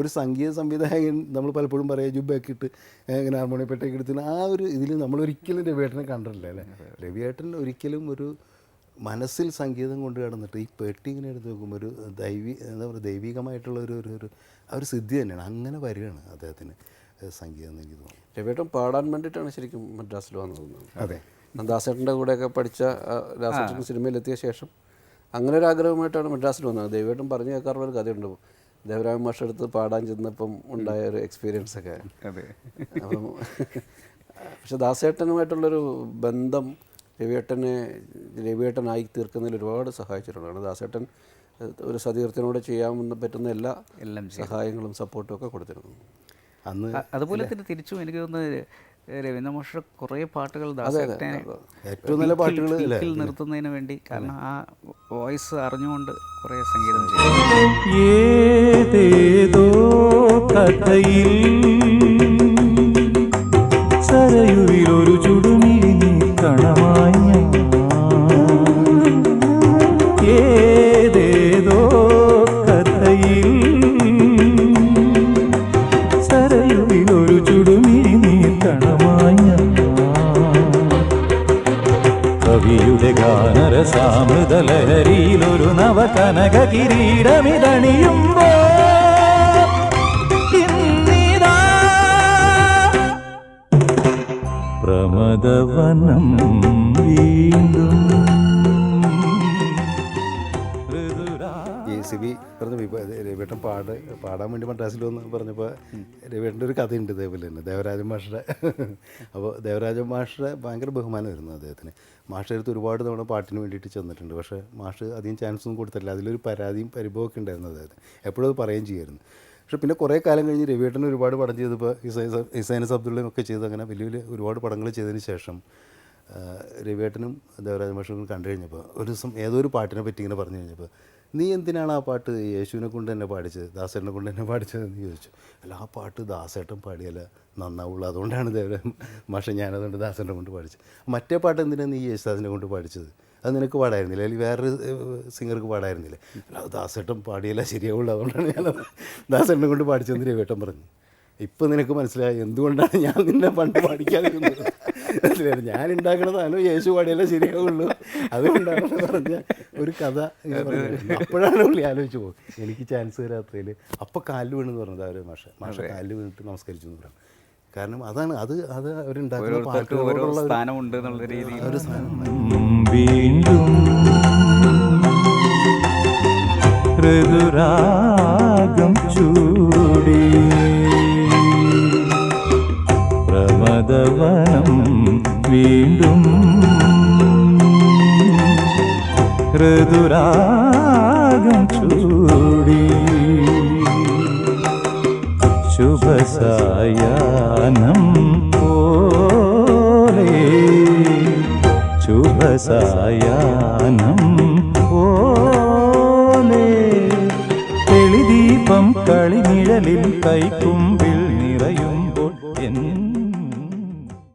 ഒരു സംഗീത സംവിധായകൻ നമ്മൾ പലപ്പോഴും പറയാം ജുബൊക്കെ ഇട്ട് ഇങ്ങനെ ഹാർമോണിയപ്പെട്ടൊക്കെ എടുത്തിന് ആ ഒരു ഇതിൽ നമ്മൾ ഒരിക്കലും രവിയേട്ടനെ കണ്ടിട്ടില്ല അല്ലേ? രവിയേട്ടൻ ഒരിക്കലും ഒരു മനസ്സിൽ സംഗീതം കൊണ്ട് കിടന്നിട്ട് ഈ പെട്ടി ഇങ്ങനെ എടുത്ത് നോക്കുമ്പോൾ ഒരു ദൈവി എന്താ പറയുക ദൈവികമായിട്ടുള്ള ഒരു ഒരു ഒരു ആ ഒരു സിദ്ധി തന്നെയാണ്. അങ്ങനെ വരികയാണ് അദ്ദേഹത്തിന് സംഗീതം എന്ന് എനിക്ക് തോന്നുന്നു. രവിയേട്ടൻ പാടാൻ വേണ്ടിയിട്ടാണ് ശരിക്കും മദ്രാസിൽ വന്നത് അതെ. ദാസേട്ടന്റെ കൂടെയൊക്കെ പഠിച്ച ദാസേട്ടൻ സിനിമയിലെത്തിയ ശേഷം അങ്ങനെ ഒരു ആഗ്രഹമായിട്ടാണ് മദ്രാസിൽ വന്നത്. ദൈവമായിട്ടും പറഞ്ഞു കേൾക്കാറുള്ള ഒരു കഥയുണ്ട്. ദേവരാമ മാഷ അടുത്ത് പാടാൻ ചെന്നപ്പം ഉണ്ടായ ഒരു എക്സ്പീരിയൻസ് ഒക്കെ. അതെ. അപ്പം പക്ഷെ ദാസേട്ടനുമായിട്ടുള്ളൊരു ബന്ധം രവിയേട്ടനെ രവിയേട്ടനായി തീർക്കുന്നതിൽ ഒരുപാട് സഹായിച്ചിട്ടുണ്ട് കാരണം ദാസേട്ടൻ ഒരു സതീർത്ഥനോട് ചെയ്യാൻ പറ്റുന്ന എല്ലാ എല്ലാം സഹായങ്ങളും സപ്പോർട്ടും ഒക്കെ കൊടുത്തിരുന്നു. അന്ന് അതുപോലെ തന്നെ തിരിച്ചും എനിക്ക് തോന്നുന്നത് രവീന്ദ്ര മോഷ കുറേ പാട്ടുകൾ ദാസേട്ടനെ ഏറ്റവും നല്ല പാട്ടുകൾ നിർത്തുന്നതിന് വേണ്ടി കാരണം ആ വോയിസ് അറിഞ്ഞുകൊണ്ട് കുറേ സംഗീതം ചെയ്തു. ഏതേതോ കഥയിൽ ഗാനരസാമൃതലഹരിയിലൊരു നവകനക കിരീടമിതണിയുമ്പോ ഇന്നിതാ പ്രമദവനം വീണ്ടും ഈ സിബി പറഞ്ഞു രവിട്ടൻ പാട് പാടാൻ വേണ്ടി മദ്രാസിൽ വന്ന് പറഞ്ഞപ്പോൾ രവിയേട്ടന്റെ ഒരു കഥയുണ്ട് ഇതേപോലെ തന്നെ. ദേവരാജൻ മാഷയുടെ അപ്പോൾ ദേവരാജൻ മാഷയുടെ ഭയങ്കര ബഹുമാനമായിരുന്നു അദ്ദേഹത്തിന്. മാഷ അടുത്ത് ഒരുപാട് തവണ പാട്ടിന് വേണ്ടിയിട്ട് ചെന്നിട്ടുണ്ട്. പക്ഷേ മാഷ് അധികം ചാൻസ് ഒന്നും കൊടുത്തില്ല. അതിലൊരു പരാതിയും പരിഭവമൊക്കെ ഉണ്ടായിരുന്നു അദ്ദേഹത്തിന്. എപ്പോഴും അത് പറയുകയും ചെയ്യുമായിരുന്നു പക്ഷേ പിന്നെ കുറേ കാലം കഴിഞ്ഞ് രവിയേട്ടൻ ഒരുപാട് പടം ചെയ്തപ്പോൾ ഇസൈനസ് അബ്ദുള്ളയും ഒക്കെ ചെയ്ത് അങ്ങനെ വലിയ വലിയ ഒരുപാട് പടങ്ങൾ ചെയ്തതിന് ശേഷം രവിയേട്ടനും ദേവരാജ മാഷും കണ്ടു കഴിഞ്ഞപ്പോൾ ഒരു ദിവസം ഏതൊരു പാട്ടിനെ പറ്റി ഇങ്ങനെ പറഞ്ഞു കഴിഞ്ഞപ്പോൾ നീ എന്തിനാണ് ആ പാട്ട് യേശുവിനെ കൊണ്ട് തന്നെ പാടിച്ചത്? ദാസേട്ടനെ കൊണ്ട് തന്നെ പാടിച്ചത്? എന്ന് ചോദിച്ചു. അല്ല ആ പാട്ട് ദാസേട്ടൻ പാടിയല്ല നന്നാവുള്ളൂ. അതുകൊണ്ടാണ് ദേവരാജ മാഷ ഞാനതുകൊണ്ട് ദാസേട്ടനെ കൊണ്ട് പാടിച്ചത്. മറ്റേ പാട്ട് എന്തിനാണ് നീ യേശുദാസിനെ കൊണ്ട് പാടിച്ചത്? അത് നിനക്ക് പാടായിരുന്നില്ല? അല്ലെങ്കിൽ വേറൊരു സിംഗർക്ക് പാടായിരുന്നില്ല? അല്ല ദാസേട്ടൻ പാടിയല്ല ശരിയാവുള്ളൂ. അതുകൊണ്ടാണ് ഞാൻ ദാസേട്ടനെ കൊണ്ട് പാടിച്ചതെന്ന് രവിയേട്ടൻ പറഞ്ഞു. ഇപ്പം നിനക്ക് മനസ്സിലായി എന്തുകൊണ്ടാണ് ഞാൻ നിന്നെ പണ്ട് പാടിക്കാതിരുന്നത്? ഞാൻ ഉണ്ടാക്കണതാണ് യേശു പാടിയല്ലേ ശരിയാവുള്ളൂ. അതുകൊണ്ടാണ് പറഞ്ഞ ഒരു കഥ. അപ്പോഴാണ് പുള്ളി ആലോചിച്ചു പോകും എനിക്ക് ചാൻസ് തരാത്തതിൽ അപ്പോൾ കാലു വീണെന്ന് പറഞ്ഞത് അവർ മാഷ. മാഷ കാലു വീണിട്ട് നമസ്കരിച്ചു എന്ന് പറഞ്ഞു. കാരണം അതാണ് അത് അത് അവരുണ്ടാക്കുന്ന പാട്ടുകളോടുള്ള ഒരു- സ്ഥാനമുണ്ട് എന്നുള്ള രീതിയിൽ. ഒരു സാധനം വീണ്ടും ഋതുരാഗം ഋതുരാഗം ചൂടി. ശുഭസായാനം പോലെ. ശുഭസായാനം പോലെ. തെളിദീപം കളിനിഴലിൽ കൈക്കുമ്പിൽ